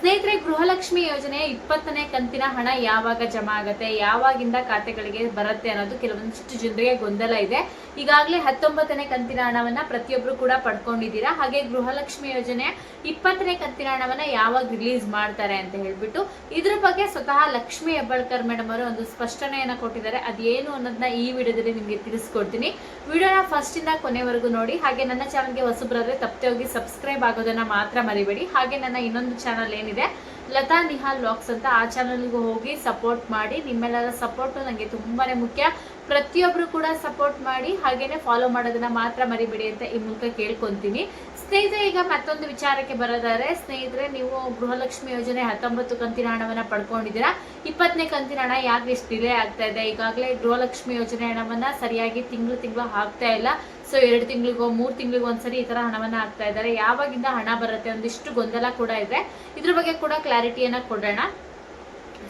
ಸ್ನೇಹಿತರೆ, ಗೃಹಲಕ್ಷ್ಮಿ ಯೋಜನೆ ಇಪ್ಪತ್ತನೇ ಕಂತಿನ ಹಣ ಯಾವಾಗ ಜಮಾ ಆಗುತ್ತೆ, ಯಾವಾಗಿಂದ ಖಾತೆಗಳಿಗೆ ಬರುತ್ತೆ ಅನ್ನೋದು ಕೆಲವೊಂದಿಷ್ಟು ಜನರಿಗೆ ಗೊಂದಲ ಇದೆ. ಈಗಾಗಲೇ ಹತ್ತೊಂಬತ್ತನೇ ಕಂತಿನ ಹಣವನ್ನ ಪ್ರತಿಯೊಬ್ರು ಕೂಡ ಪಡ್ಕೊಂಡಿದ್ದೀರಾ? ಹಾಗೆ ಗೃಹಲಕ್ಷ್ಮಿ ಯೋಜನೆ ಇಪ್ಪತ್ತನೇ ಕಂತಿನ ಹಣವನ್ನ ಯಾವಾಗ ರಿಲೀಸ್ ಮಾಡ್ತಾರೆ ಅಂತ ಹೇಳ್ಬಿಟ್ಟು, ಇದ್ರ ಬಗ್ಗೆ ಸ್ವತಃ ಲಕ್ಷ್ಮಿ ಹೆಬ್ಬಾಳ್ಕರ್ ಮೇಡಮ್ ಅವರು ಒಂದು ಸ್ಪಷ್ಟನೆಯನ್ನ ಕೊಟ್ಟಿದ್ದಾರೆ. ಅದೇನು ಅನ್ನೋದನ್ನ ಈ ವಿಡಿಯೋದಲ್ಲಿ ನಿಮಗೆ ತಿಳಿಸ್ಕೊಡ್ತೀನಿ. ವಿಡಿಯೋನ ಫಸ್ಟ್ ಇಂದ ಕೊನೆವರೆಗೂ ನೋಡಿ. ಹಾಗೆ ನನ್ನ ಚಾನಲ್ಗೆ ಹೊಸಬ್ರಾದ್ರೆ ತಪ್ಪದೆ ಹೋಗಿ ಸಬ್ಸ್ಕ್ರೈಬ್ ಆಗೋದನ್ನ ಮಾತ್ರ ಮರಿಬೇಡಿ. ಹಾಗೆ ನನ್ನ ಇನ್ನೊಂದು ಚಾನಲ್ ಏನಿದೆ ಲತಾ ನಿಹಾಲ್ ವ್ಲಾಗ್ಸ್ ಅಂತ ಆ ಚಾನಲ್ಗೂ ಹೋಗಿ ಸಪೋರ್ಟ್ ಮಾಡಿ, ನಿಮ್ಮೆಲ್ಲರ ಸಪೋರ್ಟು ನನಗೆ ತುಂಬಾನೇ ಮುಖ್ಯ. ಪ್ರತಿಯೊಬ್ಬರು ಕೂಡ ಸಪೋರ್ಟ್ ಮಾಡಿ, ಹಾಗೇನೆ ಫಾಲೋ ಮಾಡೋದನ್ನ ಮಾತ್ರ ಮರಿಬೇಡಿ ಅಂತ ಈ ಮೂಲಕ ಕೇಳ್ಕೊತೀನಿ. ಸ್ನೇಹಿತರೆ, ಈಗ ಮತ್ತೊಂದು ವಿಚಾರಕ್ಕೆ ಬರೋದಾದ್ರೆ, ಸ್ನೇಹಿತರೆ, ನೀವು ಗೃಹಲಕ್ಷ್ಮಿ ಯೋಜನೆ ಹತ್ತೊಂಬತ್ತು ಕಂತಿನ ಹಣವನ್ನ ಪಡ್ಕೊಂಡಿದ್ದೀರಾ? ಇಪ್ಪತ್ತನೇ ಕಂತಿನ ಹಣ ಯಾಕೆ ಇಷ್ಟು ಡಿಲೇ ಆಗ್ತಾ ಇದೆ? ಈಗಾಗಲೇ ಗೃಹಲಕ್ಷ್ಮಿ ಯೋಜನೆ ಹಣವನ್ನ ಸರಿಯಾಗಿ ತಿಂಗಳು ತಿಂಗಳು ಹಾಕ್ತಾ ಇಲ್ಲ. ಸೊ ಎರಡು ತಿಂಗಳಿಗೋ, ಮೂರು ತಿಂಗಳಿಗೋ ಒಂದ್ಸರಿ ಈ ತರ ಹಣವನ್ನ ಹಾಕ್ತಾ ಇದ್ದಾರೆ. ಯಾವಾಗಿಂದ ಹಣ ಬರುತ್ತೆ ಒಂದಿಷ್ಟು ಗೊಂದಲ ಕೂಡ ಇದೆ. ಇದ್ರ ಬಗ್ಗೆ ಕೂಡ ಕ್ಲಾರಿಟಿಯನ್ನ ಕೊಡೋಣ.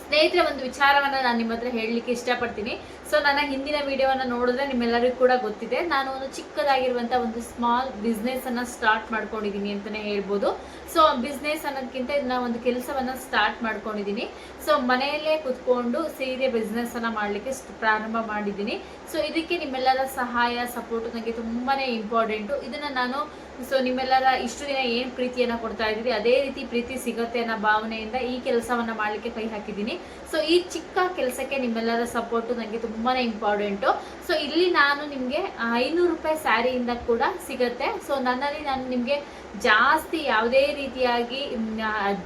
ಸ್ನೇಹಿತರೆ, ಒಂದು ವಿಚಾರವನ್ನ ನಾನು ನಿಮ್ಮ ಹತ್ರ ಹೇಳಲಿಕ್ಕೆ ಇಷ್ಟಪಡ್ತೀನಿ. ಸೊ ನನ್ನ ಹಿಂದಿನ ವಿಡಿಯೋವನ್ನು ನೋಡಿದ್ರೆ ನಿಮ್ಮೆಲ್ಲರಿಗೂ ಕೂಡ ಗೊತ್ತಿದೆ. ನಾನು ಒಂದು ಚಿಕ್ಕದಾಗಿರುವಂಥ ಒಂದು ಸ್ಮಾಲ್ ಬಿಸ್ನೆಸ್ ಅನ್ನ ಸ್ಟಾರ್ಟ್ ಮಾಡ್ಕೊಂಡಿದ್ದೀನಿ ಅಂತಲೇ ಹೇಳ್ಬೋದು. ಸೊ ಬಿಸ್ನೆಸ್ ಅನ್ನೋದಕ್ಕಿಂತ ಇದನ್ನ ಒಂದು ಕೆಲಸವನ್ನು ಸ್ಟಾರ್ಟ್ ಮಾಡ್ಕೊಂಡಿದ್ದೀನಿ. ಸೊ ಮನೆಯಲ್ಲೇ ಕುತ್ಕೊಂಡು ಸೀರೆ ಬಿಸ್ನೆಸ್ಸನ್ನು ಮಾಡ್ಲಿಕ್ಕೆ ಪ್ರಾರಂಭ ಮಾಡಿದ್ದೀನಿ. ಸೊ ಇದಕ್ಕೆ ನಿಮ್ಮೆಲ್ಲರ ಸಹಾಯ ಸಪೋರ್ಟ್ ನನಗೆ ತುಂಬಾ ಇಂಪಾರ್ಟೆಂಟು ಇದನ್ನು ನಾನು ಸೊ ನಿಮ್ಮೆಲ್ಲರ ಇಷ್ಟು ದಿನ ಏನು ಪ್ರೀತಿಯನ್ನ ಕೊಡ್ತಾ ಇದ್ದೀರಿ? ಅದೇ ರೀತಿ ಪ್ರೀತಿ ಸಿಗತ್ತೆ ಅನ್ನೋ ಭಾವನೆಯಿಂದ ಈ ಕೆಲಸವನ್ನ ಮಾಡ್ಲಿಕ್ಕೆ ಕೈ ಹಾಕಿದ್ದೀನಿ. ಸೊ ಈ ಚಿಕ್ಕ ಕೆಲಸಕ್ಕೆ ನಿಮ್ಮೆಲ್ಲರ ಸಪೋರ್ಟು ನನಗೆ ತುಂಬಾನೇ ಇಂಪಾರ್ಟೆಂಟು ಸೊ ಇಲ್ಲಿ ನಾನು ನಿಮಗೆ ಐನೂರು ರೂಪಾಯಿ ಸ್ಯಾರಿಯಿಂದ ಕೂಡ ಸಿಗತ್ತೆ. ಸೊ ನನ್ನಲ್ಲಿ ನಾನು ನಿಮಗೆ ಜಾಸ್ತಿ ಯಾವುದೇ ರೀತಿಯಾಗಿ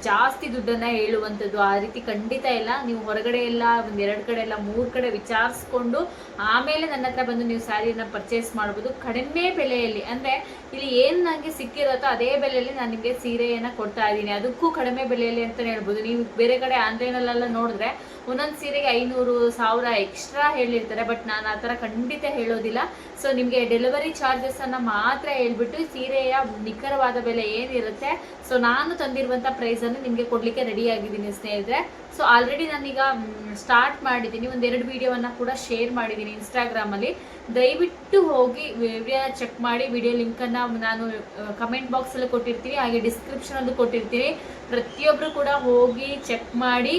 ಜಾಸ್ತಿ ದುಡ್ಡನ್ನ ಹೇಳುವಂಥದ್ದು ಆ ರೀತಿ ಖಂಡಿತ ಇಲ್ಲ. ನೀವು ಹೊರಗಡೆ ಎಲ್ಲ, ಒಂದ್ ಎರಡು ಕಡೆ ಎಲ್ಲ ಮೂರು ಕಡೆ ವಿಚಾರಿಸ್ಕೊಂಡು ಆಮೇಲೆ ನನ್ನ ಹತ್ರ ಬಂದು ನೀವು ಸ್ಯಾರಿಯನ್ನು ಪರ್ಚೇಸ್ ಮಾಡ್ಬೋದು. ಕಡಿಮೆ ಬೆಲೆಯಲ್ಲಿ, ಅಂದ್ರೆ ಇಲ್ಲಿ ಏನು ನನಗೆ ಸಿಕ್ಕಿರುತ್ತೋ ಅದೇ ಬೆಲೆಯಲ್ಲಿ ನಾನು ನಿಮಗೆ ಸೀರೆಯನ್ನ ಕೊಡ್ತಾ ಇದ್ದೀನಿ. ಅದಕ್ಕೂ ಕಡಿಮೆ ಬೆಲೆಯಲ್ಲಿ ಅಂತಲೇ ಹೇಳ್ಬೋದು. ನೀವು ಬೇರೆ ಕಡೆ ಆನ್ಲೈನಲ್ಲೆಲ್ಲ ನೋಡಿದ್ರೆ ಒಂದೊಂದು ಸೀರೆಗೆ ಐನೂರು ಸಾವಿರ ಎಕ್ಸ್ಟ್ರಾ ಹೇಳಿರ್ತಾರೆ ಬಟ್ ನಾನು ಆ ಥರ ಖಂಡಿತ ಹೇಳೋದಿಲ್ಲ. ಸೊ ನಿಮಗೆ ಡೆಲಿವರಿ ಚಾರ್ಜಸ್ ಅನ್ನ ಮಾತ್ರ ಹೇಳ್ಬಿಟ್ಟು ಸೀರೆಯ ನಿಖರವಾದ ಬೆಲೆ ಏನಿರುತ್ತೆ ಸೊ ನಾನು ತಂದಿರುವಂಥ ಪ್ರೈಸನ್ನು ನಿಮಗೆ ಕೊಡಲಿಕ್ಕೆ ರೆಡಿ ಆಗಿದ್ದೀನಿ ಸ್ನೇಹಿತರೆ. ಸೊ ಆಲ್ರೆಡಿ ನಾನೀಗ ಸ್ಟಾರ್ಟ್ ಮಾಡಿದ್ದೀನಿ. ಒಂದೆರಡು ವಿಡಿಯೋವನ್ನು ಕೂಡ ಶೇರ್ ಮಾಡಿದ್ದೀನಿ ಇನ್ಸ್ಟಾಗ್ರಾಮಲ್ಲಿ ದಯವಿಟ್ಟು ಹೋಗಿ ವಿಡಿಯೋ ಚೆಕ್ ಮಾಡಿ ವಿಡಿಯೋ ಲಿಂಕನ್ನು ನಾನು ಕಮೆಂಟ್ ಬಾಕ್ಸಲ್ಲಿ ಕೊಟ್ಟಿರ್ತೀನಿ, ಹಾಗೆ ಡಿಸ್ಕ್ರಿಪ್ಷನಲ್ಲೂ ಕೊಟ್ಟಿರ್ತೀನಿ. ಪ್ರತಿಯೊಬ್ಬರು ಕೂಡ ಹೋಗಿ ಚೆಕ್ ಮಾಡಿ.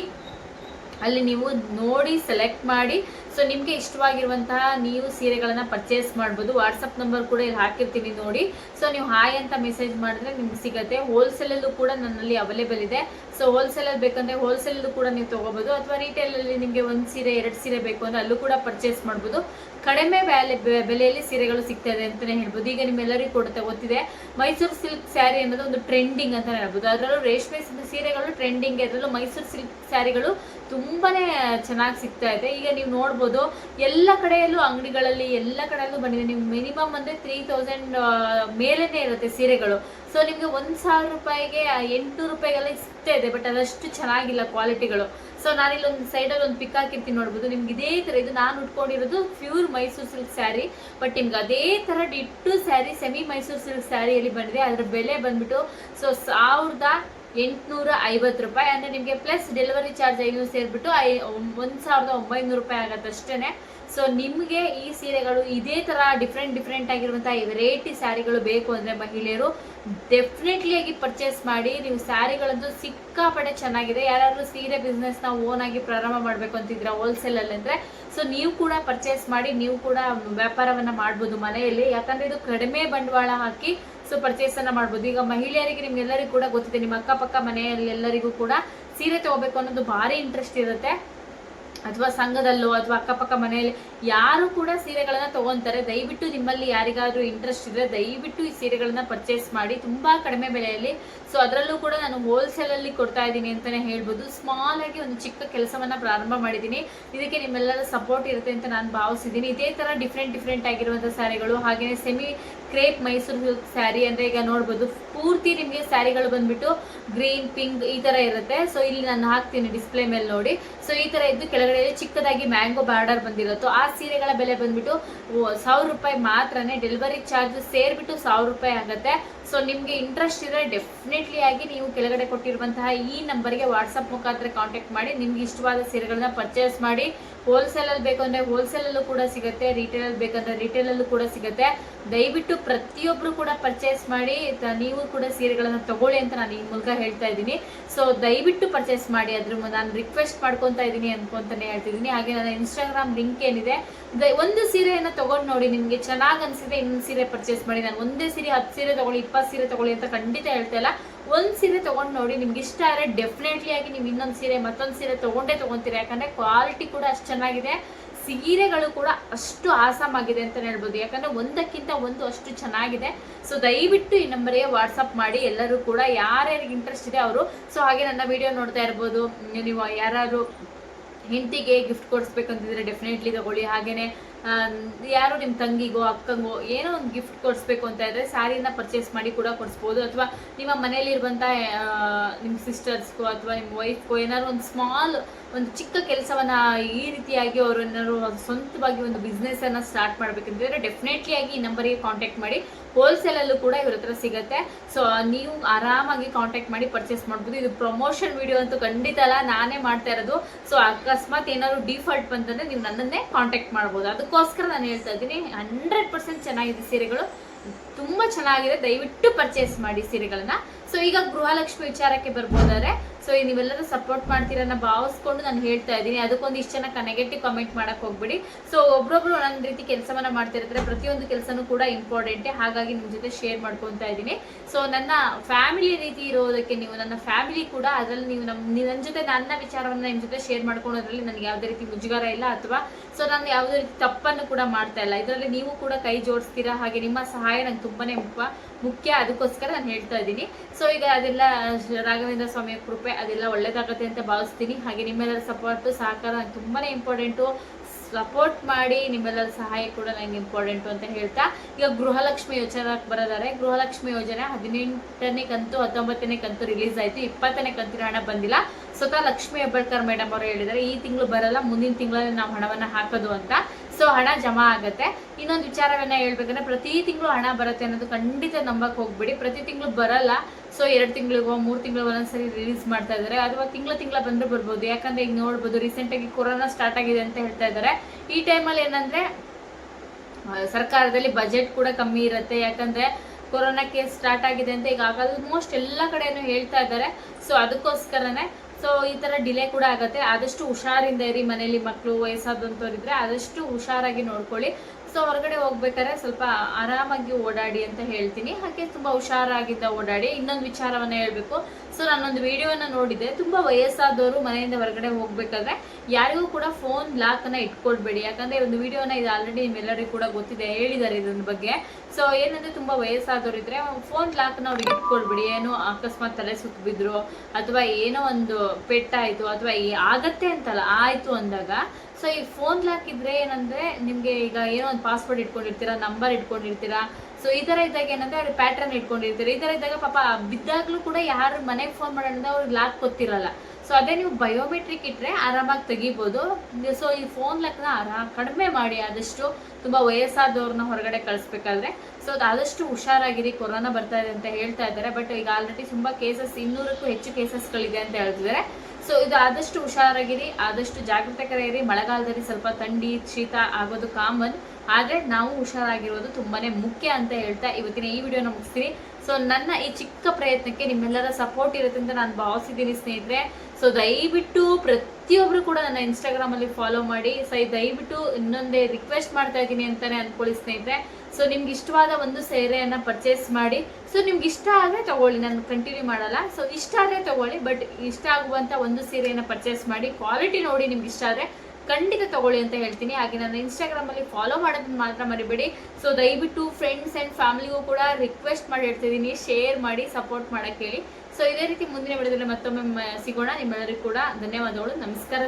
ಅಲ್ಲಿ ನೀವು ನೋಡಿ ಸೆಲೆಕ್ಟ್ ಮಾಡಿ. ಸೊ ನಿಮಗೆ ಇಷ್ಟವಾಗಿರುವಂತಹ ನೀವು ಸೀರೆಗಳನ್ನು ಪರ್ಚೇಸ್ ಮಾಡ್ಬೋದು. ವಾಟ್ಸಪ್ ನಂಬರ್ ಕೂಡ ಇಲ್ಲಿ ಹಾಕಿರ್ತೀನಿ ನೋಡಿ. ಸೊ ನೀವು ಹಾಯ್ ಅಂತ ಮೆಸೇಜ್ ಮಾಡಿದ್ರೆ ನಿಮ್ಗೆ ಸಿಗುತ್ತೆ. ಹೋಲ್ಸೇಲಲ್ಲೂ ಕೂಡ ನನ್ನಲ್ಲಿ ಅವೈಲೇಬಲ್ ಇದೆ. ಸೊ ಹೋಲ್ಸೇಲಲ್ಲಿ ಬೇಕಂದ್ರೆ ಹೋಲ್ಸೇಲ್ ಕೂಡ ನೀವು ತೊಗೋಬೋದು. ಅಥವಾ ರಿಟೇಲಲ್ಲಿ ನಿಮಗೆ ಒಂದು ಸೀರೆ, ಎರಡು ಸೀರೆ ಬೇಕು ಅಂದರೆ ಅಲ್ಲೂ ಕೂಡ ಪರ್ಚೇಸ್ ಮಾಡ್ಬೋದು. ಕಡಿಮೆ ಬೆಲೆ ಬೆಲೆಯಲ್ಲಿ ಸೀರೆಗಳು ಸಿಗ್ತಾ ಇದೆ ಅಂತಲೇ ಹೇಳ್ಬೋದು. ಈಗ ನಿಮ್ಮೆಲ್ಲರಿಗೂ ಕೊಡುತ್ತೆ ಗೊತ್ತಿದೆ, ಮೈಸೂರು ಸಿಲ್ಕ್ ಸ್ಯಾರಿ ಅನ್ನೋದು ಒಂದು ಟ್ರೆಂಡಿಂಗ್ ಅಂತ ಹೇಳ್ಬೋದು. ಅದರಲ್ಲೂ ರೇಷ್ಮೆ ಸೀರೆಗಳು ಟ್ರೆಂಡಿಂಗ್ ಅದರಲ್ಲೂ ಮೈಸೂರು ಸಿಲ್ಕ್ ಸ್ಯಾರಿಗಳು ತುಂಬಾನೇ ಚೆನ್ನಾಗಿ ಸಿಗ್ತಾ ಇದೆ. ಈಗ ನೀವು ನೋಡ್ಬೋದು, ಎಲ್ಲ ಕಡೆಯಲ್ಲೂ, ಅಂಗಡಿಗಳಲ್ಲಿ ಎಲ್ಲ ಕಡೆಯಲ್ಲೂ ಬಂದಿದೆ. ನೀವು ಮಿನಿಮಮ್ ಅಂದ್ರೆ ತ್ರೀ ತೌಸಂಡ್ ಮೇಲೇನೆ ಇರುತ್ತೆ ಸೀರೆಗಳು. ಸೊ ನಿಮಗೆ ಒಂದು ಸಾವಿರ ರೂಪಾಯಿಗೆ ಎಂಟು ರೂಪಾಯಿಗೆಲ್ಲ ಸಿಗ್ತಾ ಇದೆ ಬಟ್ ಅದಷ್ಟು ಚೆನ್ನಾಗಿಲ್ಲ ಕ್ವಾಲಿಟಿಗಳು. ಸೊ ನಾನಿಲ್ಲಿ ಒಂದು ಸೈಡಲ್ಲಿ ಒಂದು ಪಿಕ್ ಹಾಕಿರ್ತೀನಿ ನೋಡ್ಬೋದು. ನಿಮ್ಗೆ ಇದೇ ಥರ ಇದು ನಾನು ಉಟ್ಕೊಂಡಿರೋದು pure Mysuru silk sari but ನಿಮ್ಗೆ ಅದೇ ಥರ ditto sari semi Mysuru silk ಸ್ಯಾರಿಯಲ್ಲಿ ಬಂದಿದೆ. ಅದರ ಬೆಲೆ ಬಂದ್ಬಿಟ್ಟು ಸೊ ಸಾವಿರದ ಎಂಟುನೂರ ಐವತ್ತು ರೂಪಾಯಿ. ಅಂದರೆ ನಿಮಗೆ ಪ್ಲಸ್ ಡೆಲಿವರಿ ಚಾರ್ಜ್ ಐನೂರು ಸೇರಿಬಿಟ್ಟು, ಐ, ಒಂದು ಸಾವಿರದ ಒಂಬೈನೂರು ರೂಪಾಯಿ ಆಗತ್ತೆ ಅಷ್ಟೇ ಸೊ ನಿಮಗೆ ಈ ಸೀರೆಗಳು ಇದೇ ಥರ ಡಿಫ್ರೆಂಟ್ ಡಿಫ್ರೆಂಟ್ ಆಗಿರುವಂಥ ವೆರೈಟಿ ಸ್ಯಾರಿಗಳು ಬೇಕು ಅಂದರೆ ಮಹಿಳೆಯರು ಡೆಫಿನೆಟ್ಲಿ ಆಗಿ ಪರ್ಚೇಸ್ ಮಾಡಿ ನೀವು ಸ್ಯಾರಿಗಳಂತೂ ಸಿಕ್ಕಾಪಟ್ಟೆ ಚೆನ್ನಾಗಿದೆ. ಯಾರಾದರೂ ಸೀರೆ ಬಿಸ್ನೆಸ್ನ ಓನ್ ಆಗಿ ಪ್ರಾರಂಭ ಮಾಡಬೇಕು ಅಂತಿದ್ರೆ ಹೋಲ್ಸೇಲಲ್ಲಿ ಅಂದರೆ ಸೊ ನೀವು ಕೂಡ ಪರ್ಚೇಸ್ ಮಾಡಿ, ನೀವು ಕೂಡ ವ್ಯಾಪಾರವನ್ನ ಮಾಡ್ಬೋದು ಮನೆಯಲ್ಲಿ. ಯಾಕಂದ್ರೆ ಇದು ಕಡಿಮೆ ಬಂಡವಾಳ ಹಾಕಿ ಸೊ ಪರ್ಚೇಸ್ ಅನ್ನ ಮಾಡ್ಬೋದು. ಈಗ ಮಹಿಳೆಯರಿಗೆ ನಿಮ್ಗೆಲ್ಲರಿಗೂ ಕೂಡ ಗೊತ್ತಿದೆ, ನಿಮ್ಮ ಅಕ್ಕಪಕ್ಕ ಮನೆಯಲ್ಲಿ ಎಲ್ಲರಿಗೂ ಕೂಡ ಸೀರೆ ತಗೋಬೇಕು ಅನ್ನೋದು ಭಾರಿ ಇಂಟ್ರೆಸ್ಟ್ ಇರುತ್ತೆ. ಅಥವಾ ಸಂಘದಲ್ಲೋ ಅಥವಾ ಅಕ್ಕಪಕ್ಕ ಮನೆಯಲ್ಲಿ ಯಾರು ಕೂಡ ಸೀರೆಗಳನ್ನ ತಗೊಂತಾರೆ. ದಯವಿಟ್ಟು ನಿಮ್ಮಲ್ಲಿ ಯಾರಿಗಾದ್ರೂ ಇಂಟ್ರೆಸ್ಟ್ ಇದ್ರೆ ದಯವಿಟ್ಟು ಈ ಸೀರೆಗಳನ್ನ ಪರ್ಚೇಸ್ ಮಾಡಿ. ತುಂಬಾ ಕಡಿಮೆ ಬೆಲೆಯಲ್ಲಿ. ಸೊ ಅದರಲ್ಲೂ ಕೂಡ ನಾನು ಹೋಲ್ಸೇಲ್ ಅಲ್ಲಿ ಕೊಡ್ತಾ ಇದ್ದೀನಿ ಅಂತಾನೆ ಹೇಳ್ಬೋದು. ಸ್ಮಾಲ್ ಆಗಿ ಒಂದು ಚಿಕ್ಕ ಕೆಲಸವನ್ನ ಪ್ರಾರಂಭ ಮಾಡಿದ್ದೀನಿ. ಇದಕ್ಕೆ ನಿಮ್ಮೆಲ್ಲರ ಸಪೋರ್ಟ್ ಇರುತ್ತೆ ಅಂತ ನಾನು ಭಾವಿಸಿದ್ದೀನಿ. ಇದೇ ತರ ಡಿಫ್ರೆಂಟ್ ಡಿಫ್ರೆಂಟ್ ಆಗಿರುವಂತಹ ಸ್ಯಾರಿಗಳು ಹಾಗೆಯೇ ಸೆಮಿ ಕ್ರೇಪ್ ಮೈಸೂರು ಸ್ಯಾರಿ ಅಂದ್ರೆ ಈಗ ನೋಡ್ಬೋದು ಪೂರ್ತಿ ನಿಮಗೆ ಸ್ಯಾರಿಗಳು ಬಂದ್ಬಿಟ್ಟು ಗ್ರೀನ್, ಪಿಂಕ್ ಈ ತರ ಇರುತ್ತೆ. ಸೊ ಇಲ್ಲಿ ನಾನು ಹಾಕ್ತೀನಿ ಡಿಸ್ಪ್ಲೇ ಮೇಲೆ ನೋಡಿ. ಸೊ ಈ ತರ ಇದ್ದು ಕೆಳಗಡೆ ಚಿಕ್ಕದಾಗಿ ಮ್ಯಾಂಗೋ ಬಾರ್ಡರ್ ಬಂದಿರುತ್ತೋ ಆ ಸೀರೆಗಳ ಬೆಲೆ ಬಂದ್ಬಿಟ್ಟು ಸಾವಿರ ರೂಪಾಯಿ ಮಾತ್ರನೇ. ಡೆಲಿವರಿ ಚಾರ್ಜ್ ಸೇರ್ಬಿಟ್ಟು ಸಾವಿರ ರೂಪಾಯಿ ಆಗುತ್ತೆ. ಸೊ ನಿಮಗೆ ಇಂಟ್ರೆಸ್ಟ್ ಇದ್ರೆ ಡೆಫಿನೆಟ್ಲಿ ಆಗಿ ನೀವು ಕೆಳಗಡೆ ಕೊಟ್ಟಿರುವಂತಹ ಈ ನಂಬರ್ಗೆ ವಾಟ್ಸಪ್ ಮುಖಾಂತರ ಕಾಂಟ್ಯಾಕ್ಟ್ ಮಾಡಿ, ನಿಮ್ಗೆ ಇಷ್ಟವಾದ ಸೀರೆಗಳನ್ನ ಪರ್ಚೇಸ್ ಮಾಡಿ ಹೋಲ್ಸೇಲಲ್ಲಿ ಬೇಕು ಅಂದರೆ ಹೋಲ್ಸೇಲಲ್ಲೂ ಕೂಡ ಸಿಗುತ್ತೆ ರಿಟೇಲಲ್ಲಿ ಬೇಕಂದ್ರೆ ರಿಟೇಲಲ್ಲೂ ಕೂಡ ಸಿಗುತ್ತೆ. ದಯವಿಟ್ಟು ಪ್ರತಿಯೊಬ್ಬರು ಕೂಡ ಪರ್ಚೇಸ್ ಮಾಡಿ ನೀವು ಕೂಡ ಸೀರೆಗಳನ್ನು ತಗೊಳ್ಳಿ ಅಂತ ನಾನು ಈ ಮೂಲಕ ಹೇಳ್ತಾ ಇದ್ದೀನಿ. ಸೊ ದಯವಿಟ್ಟು ಪರ್ಚೇಸ್ ಮಾಡಿ. ಅದ್ರ ನಾನು ರಿಕ್ವೆಸ್ಟ್ ಮಾಡ್ಕೊತಾ ಇದ್ದೀನಿ ಅನ್ಕೊಂತಾನೆ ಹೇಳ್ತಿದ್ದೀನಿ. ಹಾಗೆ ನನ್ನ ಇನ್ಸ್ಟಾಗ್ರಾಮ್ ಲಿಂಕ್ ಏನಿದೆ ಒಂದು ಸೀರೆಯನ್ನು ತಗೊಂಡು ನೋಡಿ ನಿಮಗೆ ಚೆನ್ನಾಗಿ ಅನಿಸಿದೆ ಇನ್ನೊಂದು ಸೀರೆ ಪರ್ಚೇಸ್ ಮಾಡಿ. ನಾನು ಒಂದೇ ಸೀರೆ ಹತ್ತು ಸೀರೆ ತಗೊಳ್ಳಿ ಇಪ್ಪತ್ತು ಸೀರೆ ತಗೊಳ್ಳಿ ಅಂತ ಖಂಡಿತ ಹೇಳ್ತಾ ಇಲ್ಲ. ಒಂದು ಸೀರೆ ತೊಗೊಂಡು ನೋಡಿ ನಿಮ್ಗೆ ಇಷ್ಟ ಆದರೆ ಡೆಫಿನೆಟ್ಲಿ ಆಗಿ ನೀವು ಇನ್ನೊಂದು ಸೀರೆ ಮತ್ತೊಂದು ಸೀರೆ ತೊಗೊಂಡೇ ತೊಗೊತೀರಾ? ಯಾಕಂದರೆ ಕ್ವಾಲಿಟಿ ಕೂಡ ಅಷ್ಟು ಚೆನ್ನಾಗಿದೆ. ಸೀರೆಗಳು ಕೂಡ ಅಷ್ಟು ಆಸಾಮ್ ಆಗಿದೆ ಅಂತ ಹೇಳ್ಬೋದು. ಯಾಕಂದರೆ ಒಂದಕ್ಕಿಂತ ಒಂದು ಅಷ್ಟು ಚೆನ್ನಾಗಿದೆ. ಸೊ ದಯವಿಟ್ಟು ಈ ನಂಬರಿಗೆ ವಾಟ್ಸಪ್ ಮಾಡಿ. ಎಲ್ಲರೂ ಕೂಡ ಯಾರ್ಯಾರಿಗೆ ಇಂಟ್ರೆಸ್ಟ್ ಇದೆ ಅವರು. ಸೊ ಹಾಗೆ ನನ್ನ ವಿಡಿಯೋ ನೋಡ್ತಾ ಇರ್ಬೋದು. ನೀವು ಯಾರು ಹೆಂಡತಿಗೆ ಗಿಫ್ಟ್ ಕೊಡಿಸ್ಬೇಕಂತಿದ್ರೆ ಡೆಫಿನೆಟ್ಲಿ ತಗೊಳ್ಳಿ. ಆಮ್, ಯಾರೋ ನಿಮ್ಮ ತಂಗಿಗೋ, ಅಕ್ಕಂಗೋ, ಏನೋ ಒಂದು ಗಿಫ್ಟ್ ಕೊಡಿಸ್ಬೇಕು ಅಂತ ಇದ್ರೆ ಸ್ಯಾರಿನ ಪರ್ಚೇಸ್ ಮಾಡಿ ಕೂಡ ಕೊಡಿಸ್ಬೋದು. ಅಥವಾ ನಿಮ್ಮ ಮನೇಲಿರುವಂಥ ನಿಮ್ಮ ಸಿಸ್ಟರ್ಸ್ಗೋ ಅಥವಾ ನಿಮ್ಮ ವೈಫ್ಗೋ ಏನಾದ್ರು ಒಂದು ಸ್ಮಾಲ್ ಒಂದು ಚಿಕ್ಕ ಕೆಲಸವನ್ನು ಈ ರೀತಿಯಾಗಿ ಅವರು ಏನಾದ್ರು ಸ್ವಂತವಾಗಿ ಒಂದು ಬಿಸ್ನೆಸ್ಸನ್ನು ಸ್ಟಾರ್ಟ್ ಮಾಡಬೇಕಂತಿದ್ರೆ ಡೆಫಿನೆಟ್ಲಿ ಆಗಿ ಈ ನಂಬರಿಗೆ ಕಾಂಟ್ಯಾಕ್ಟ್ ಮಾಡಿ. ಹೋಲ್ಸೇಲಲ್ಲೂ ಕೂಡ ಇವ್ರ ಹತ್ರ ಸಿಗುತ್ತೆ. ಸೊ ನೀವು ಆರಾಮಾಗಿ ಕಾಂಟ್ಯಾಕ್ಟ್ ಮಾಡಿ ಪರ್ಚೇಸ್ ಮಾಡ್ಬೋದು. ಇದು ಪ್ರಮೋಷನ್ ವಿಡಿಯೋ ಅಂತೂ ಖಂಡಿತ ಅಲ್ಲ, ನಾನೇ ಮಾಡ್ತಾ ಇರೋದು. ಸೊ ಅಕಸ್ಮಾತ್ ಏನಾದ್ರು ಡಿಫಾಲ್ಟ್ ಬಂತಂದ್ರೆ ನೀವು ನನ್ನನ್ನೇ ಕಾಂಟ್ಯಾಕ್ಟ್ ಮಾಡ್ಬೋದು. ಅದಕ್ಕೋಸ್ಕರ ನಾನು ಹೇಳ್ತಾ ಇದ್ದೀನಿ ಹಂಡ್ರೆಡ್ ಪರ್ಸೆಂಟ್ ಚೆನ್ನಾಗಿದೆ ಸೀರೆಗಳು. ತುಂಬ ಚೆನ್ನಾಗಿದೆ. ದಯವಿಟ್ಟು ಪರ್ಚೇಸ್ ಮಾಡಿ ಸೀರೆಗಳನ್ನ. ಸೊ ಈಗ ಗೃಹಲಕ್ಷ್ಮಿ ವಿಚಾರಕ್ಕೆ ಬರ್ಬೋದಾದ್ರೆ ಸೊ ನೀವೆಲ್ಲರೂ ಸಪೋರ್ಟ್ ಮಾಡ್ತೀರನ್ನ ಭಾವಿಸ್ಕೊಂಡು ನಾನು ಹೇಳ್ತಾ ಇದ್ದೀನಿ. ಅದಕ್ಕೊಂದು ಇಷ್ಟು ಜನಕ್ಕೆ ನೆಗೆಟಿವ್ ಕಮೆಂಟ್ ಮಾಡಕ್ ಹೋಗ್ಬಿಡಿ. ಸೊ ಒಬ್ರೊಬ್ರು ಒಂದೊಂದು ರೀತಿ ಕೆಲಸವನ್ನ ಮಾಡ್ತಿರ್ತಾರೆ. ಪ್ರತಿಯೊಂದು ಕೆಲಸನೂ ಕೂಡ ಇಂಪಾರ್ಟೆಂಟೇ ಹಾಗಾಗಿ ನಿಮ್ಮ ಜೊತೆ ಶೇರ್ ಮಾಡ್ಕೊತಾ ಇದ್ದೀನಿ. ಸೊ ನನ್ನ ಫ್ಯಾಮಿಲಿ ರೀತಿ ಇರೋದಕ್ಕೆ ನೀವು, ನನ್ನ ಫ್ಯಾಮಿಲಿ ಕೂಡ ಅದರಲ್ಲಿ ನೀವು ನಮ್ಮ ನನ್ನ ಜೊತೆ ನನ್ನ ವಿಚಾರವನ್ನ ನಿಮ್ಮ ಜೊತೆ ಶೇರ್ ಮಾಡ್ಕೊಳೋದ್ರಲ್ಲಿ ನನಗೆ ಯಾವುದೇ ರೀತಿ ಮುಜುಗರ ಇಲ್ಲ. ಅಥವಾ ಸೊ ನಾನು ಯಾವುದೇ ರೀತಿ ತಪ್ಪನ್ನು ಕೂಡ ಮಾಡ್ತಾ ಇಲ್ಲ. ಇದರಲ್ಲಿ ನೀವು ಕೂಡ ಕೈ ಜೋಡಿಸ್ತೀರಾ? ಹಾಗೆ ನಿಮ್ಮ ಸಹಾಯ ನಂಗೆ ತುಂಬಾನೇ ಮುಖ್ಯ ಮುಖ್ಯ. ಅದಕ್ಕೋಸ್ಕರ ನಾನು ಹೇಳ್ತಾ ಇದ್ದೀನಿ. ಸೊ ಈಗ ಅದೆಲ್ಲ, ರಾಘವೇಂದ್ರ ಸ್ವಾಮಿಯ ಕೃಪೆ ಅದೆಲ್ಲ ಒಳ್ಳೇದಾಗತ್ತೆ ಅಂತ ಭಾವಿಸ್ತೀನಿ. ಹಾಗೆ ನಿಮ್ಮೆಲ್ಲರ ಸಪೋರ್ಟು ಸಹಕಾರ ನಂಗೆ ತುಂಬಾನೇ ಇಂಪಾರ್ಟೆಂಟು ಸಪೋರ್ಟ್ ಮಾಡಿ ನಿಮ್ಮೆಲ್ಲರ ಸಹಾಯ ಕೂಡ ನಂಗೆ ಇಂಪಾರ್ಟೆಂಟು ಅಂತ ಹೇಳ್ತಾ, ಈಗ ಗೃಹಲಕ್ಷ್ಮಿ ಯೋಜನೆಗೆ ಬರೋದಾರೆ ಗೃಹಲಕ್ಷ್ಮಿ ಯೋಜನೆ ಹದಿನೆಂಟನೇ ಕಂತು, ಹತ್ತೊಂಬತ್ತನೇ ಕಂತು ರಿಲೀಸ್ ಆಯಿತು, ಇಪ್ಪತ್ತನೇ ಕಂತಿನ ಹಣ ಬಂದಿಲ್ಲ. ಸ್ವತಃ ಲಕ್ಷ್ಮಿ ಹೆಬ್ಬಳ್ಕರ್ ಮೇಡಮ್ ಅವರು ಹೇಳಿದ್ದಾರೆ, ಈ ತಿಂಗಳು ಬರಲ್ಲ, ಮುಂದಿನ ತಿಂಗಳಲ್ಲಿ ನಾವು ಹಣವನ್ನು ಹಾಕೋದು ಅಂತ. ಸೊ, ಹಣ ಜಮಾ ಆಗುತ್ತೆ. ಇನ್ನೊಂದು ವಿಚಾರವನ್ನ ಹೇಳ್ಬೇಕಂದ್ರೆ, ಪ್ರತಿ ತಿಂಗಳು ಹಣ ಬರುತ್ತೆ ಅನ್ನೋದು ಖಂಡಿತ ನಂಬಕ್ ಹೋಗ್ಬಿಡಿ. ಪ್ರತಿ ತಿಂಗಳು ಬರಲ್ಲ ಸೊ ಎರಡು ತಿಂಗಳಿಗೋ, ಮೂರು ತಿಂಗಳು ಒಂದೊಂದ್ಸರಿ ರಿಲೀಸ್ ಮಾಡ್ತಾ ಇದ್ದಾರೆ. ಅಥವಾ ತಿಂಗಳ ತಿಂಗಳ ಬಂದ್ರೆ ಬರ್ಬೋದು. ಯಾಕಂದ್ರೆ ಈಗ ನೋಡ್ಬೋದು ರೀಸೆಂಟಾಗಿ ಕೊರೋನಾ ಸ್ಟಾರ್ಟ್ ಆಗಿದೆ ಅಂತ ಹೇಳ್ತಾ ಇದ್ದಾರೆ. ಈ ಟೈಮಲ್ಲಿ ಏನಂದ್ರೆ ಸರ್ಕಾರದಲ್ಲಿ ಬಜೆಟ್ ಕೂಡ ಕಮ್ಮಿ ಇರುತ್ತೆ. ಯಾಕಂದ್ರೆ ಕೊರೋನಾ ಕೇಸ್ ಸ್ಟಾರ್ಟ್ ಆಗಿದೆ ಅಂತ ಈಗ ಆಲ್ಮೋಸ್ಟ್ ಎಲ್ಲ ಕಡೆಯೂ ಹೇಳ್ತಾ ಇದ್ದಾರೆ. ಸೊ ಅದಕ್ಕೋಸ್ಕರನೇ ಸೊ ಈ ಥರ ಡಿಲೇ ಕೂಡ ಆಗುತ್ತೆ. ಆದಷ್ಟು ಹುಷಾರಿಂದ ಇರಿ ಮನೇಲಿ ಮಕ್ಕಳು ವಯಸ್ಸಾದಂಥವ್ರಿದ್ರೆ ಆದಷ್ಟು ಹುಷಾರಾಗಿ ನೋಡ್ಕೊಳ್ಳಿ. ಸೊ ಹೊರಗಡೆ ಹೋಗ್ಬೇಕಾದ್ರೆ ಸ್ವಲ್ಪ ಆರಾಮಾಗಿ ಓಡಾಡಿ ಅಂತ ಹೇಳ್ತೀನಿ. ಹಾಗೆ ತುಂಬ ಹುಷಾರಾಗಿದ್ದ ಓಡಾಡಿ ಇನ್ನೊಂದು ವಿಚಾರವನ್ನ ಹೇಳ್ಬೇಕು. ಸೊ ನಾನೊಂದು ವಿಡಿಯೋನ ನೋಡಿದೆ. ತುಂಬಾ ವಯಸ್ಸಾದವರು ಮನೆಯಿಂದ ಹೊರಗಡೆ ಹೋಗ್ಬೇಕಾದ್ರೆ ಯಾರಿಗೂ ಕೂಡ ಫೋನ್ ಲಾಕ್ ಅನ್ನ ಇಟ್ಕೊಳ್ಬೇಡಿ. ಯಾಕಂದ್ರೆ ಒಂದು ವಿಡಿಯೋನ ಇದು ಆಲ್ರೆಡಿ ನಿಮ್ಮೆಲ್ಲರಿಗೂ ಕೂಡ ಗೊತ್ತಿದೆ. ಹೇಳಿದ್ದಾರೆ ಇದ್ರ ಬಗ್ಗೆ. ಸೊ ಏನಂದ್ರೆ ತುಂಬಾ ವಯಸ್ಸಾದವರು ಇದ್ದರೆ ಫೋನ್ ಲಾಕ್ನ ಅವ್ರಿಗೆ ಇಟ್ಕೊಳ್ಬೇಡಿ. ಏನೋ ಅಕಸ್ಮಾತ್ ತಲೆ ಸುತ್ತ ಬಿದ್ರು ಅಥವಾ ಏನೋ ಒಂದು ಪೆಟ್ಟಾಯಿತು, ಅಥವಾ ಆಗತ್ತೆ ಅಂತಲ್ಲ, ಆಯಿತು ಅಂದಾಗ ಸೊ ಈ ಫೋನ್ ಲಾಕ್ ಇದ್ರೆ ಏನಂದ್ರೆ ನಿಮ್ಗೆ ಈಗ ಏನೋ ಒಂದು ಪಾಸ್ವರ್ಡ್ ಇಟ್ಕೊಂಡಿರ್ತೀರಾ ನಂಬರ್ ಇಟ್ಕೊಂಡಿರ್ತೀರಾ ಸೊ ಈ ತರ ಇದ್ದಾಗ ಏನಂದ್ರೆ ಅವ್ರು ಪ್ಯಾಟರ್ನ್ ಇಟ್ಕೊಂಡಿರ್ತೀರಾ, ಈ ತರ ಇದ್ದಾಗ ಪಾಪ ಬಿದ್ದಾಗಲೂ ಕೂಡ ಯಾರು ಮನೆಗೆ ಫೋನ್ ಮಾಡೋಣ ಅವ್ರಿಗೆ ಲಾಕ್ ಗೊತ್ತಿರಲ್ಲ. ಸೊ ಅದೇ ನೀವು ಬಯೋಮೆಟ್ರಿಕ್ ಇಟ್ಟರೆ ಆರಾಮಾಗಿ ತೆಗಿಬೋದು. ಸೊ ಈ ಫೋನ್ ಲಾಕ್ನ ಆರಾಮ ಕಡಿಮೆ ಮಾಡಿ ಆದಷ್ಟು ತುಂಬಾ ವಯಸ್ಸಾದವ್ರನ್ನ ಹೊರಗಡೆ ಕಳಿಸ್ಬೇಕಾದ್ರೆ. ಸೊ ಅದು ಆದಷ್ಟು ಹುಷಾರಾಗಿರಿ, ಕೊರೋನಾ ಬರ್ತಾ ಇದೆ ಅಂತ ಹೇಳ್ತಾ ಇದ್ದಾರೆ. ಬಟ್ ಈಗ ಆಲ್ರೆಡಿ ತುಂಬಾ ಕೇಸಸ್ ಇನ್ನೂರಕ್ಕೂ ಹೆಚ್ಚು ಕೇಸಸ್ಗಳಿದೆ ಅಂತ ಹೇಳ್ತಿದ್ದಾರೆ. ಸೊ ಇದು ಆದಷ್ಟು ಹುಷಾರಾಗಿರಿ, ಆದಷ್ಟು ಜಾಗೃತಕರ ಇರಿ. ಮಳೆಗಾಲದಲ್ಲಿ ಸ್ವಲ್ಪ ಥಂಡಿ, ಶೀತ ಆಗೋದು ಕಾಮನ್ ಆದರೆ ನಾವು ಹುಷಾರಾಗಿರೋದು ತುಂಬಾನೇ ಮುಖ್ಯ ಅಂತ ಹೇಳ್ತಾ ಇವತ್ತಿನ ಈ ವಿಡಿಯೋನ ಮುಗಿಸ್ತೀನಿ. ಸೊ ನನ್ನ ಈ ಚಿಕ್ಕ ಪ್ರಯತ್ನಕ್ಕೆ ನಿಮ್ಮೆಲ್ಲರ ಸಪೋರ್ಟ್ ಇರುತ್ತೆ ಅಂತ ನಾನು ಭಾವಿಸಿದ್ದೀನಿ ಸ್ನೇಹಿತರೆ. ಸೊ ದಯವಿಟ್ಟು ಪ್ರತಿಯೊಬ್ಬರು ಕೂಡ ನನ್ನ ಇನ್ಸ್ಟಾಗ್ರಾಮಲ್ಲಿ ಫಾಲೋ ಮಾಡಿ. ಸೊ ದಯವಿಟ್ಟು ಇನ್ನೊಂದೇ ರಿಕ್ವೆಸ್ಟ್ ಮಾಡ್ತಾ ಇದ್ದೀನಿ ಅಂತಾನೆ ಅನ್ಕೊಳ್ಳಿ ಸ್ನೇಹಿತರೆ. ಸೊ ನಿಮ್ಗೆ ಇಷ್ಟವಾದ ಒಂದು ಸೀರೆಯನ್ನು ಪರ್ಚೇಸ್ ಮಾಡಿ. ಸೊ ನಿಮ್ಗೆ ಇಷ್ಟ ಆದರೆ ತಗೊಳ್ಳಿ. ನಾನು ಕಂಟಿನ್ಯೂ ಮಾಡಲ್ಲ. ಸೊ ಇಷ್ಟ ಆದರೆ ತಗೊಳ್ಳಿ. ಬಟ್ ಇಷ್ಟ ಆಗುವಂಥ ಒಂದು ಸೀರೆಯನ್ನು ಪರ್ಚೇಸ್ ಮಾಡಿ. ಕ್ವಾಲಿಟಿ ನೋಡಿ ನಿಮ್ಗೆ ಇಷ್ಟ ಆದರೆ ಖಂಡಿತ ತಗೊಳ್ಳಿ ಅಂತ ಹೇಳ್ತೀನಿ. ಹಾಗೆ ನನ್ನ ಇನ್ಸ್ಟಾಗ್ರಾಮಲ್ಲಿ ಫಾಲೋ ಮಾಡೋದನ್ನ ಮಾತ್ರ ಮರಿಬೇಡಿ. ಸೊ ದಯವಿಟ್ಟು ಫ್ರೆಂಡ್ಸ್ ಆ್ಯಂಡ್ ಫ್ಯಾಮಿಲಿಗೂ ಕೂಡ ರಿಕ್ವೆಸ್ಟ್ ಮಾಡಿ ಹೇಳ್ತಿದ್ದೀನಿ. ಶೇರ್ ಮಾಡಿ ಸಪೋರ್ಟ್ ಮಾಡೋಕ್ಕೆ ಹೇಳಿ. ಸೊ ಇದೇ ರೀತಿ ಮುಂದಿನ ವಿಡಿಯೋದಲ್ಲಿ ಮತ್ತೊಮ್ಮೆ ಸಿಗೋಣ. ನಿಮ್ಮೆಲ್ಲರಿಗೂ ಕೂಡ ಧನ್ಯವಾದಗಳು. ನಮಸ್ಕಾರ.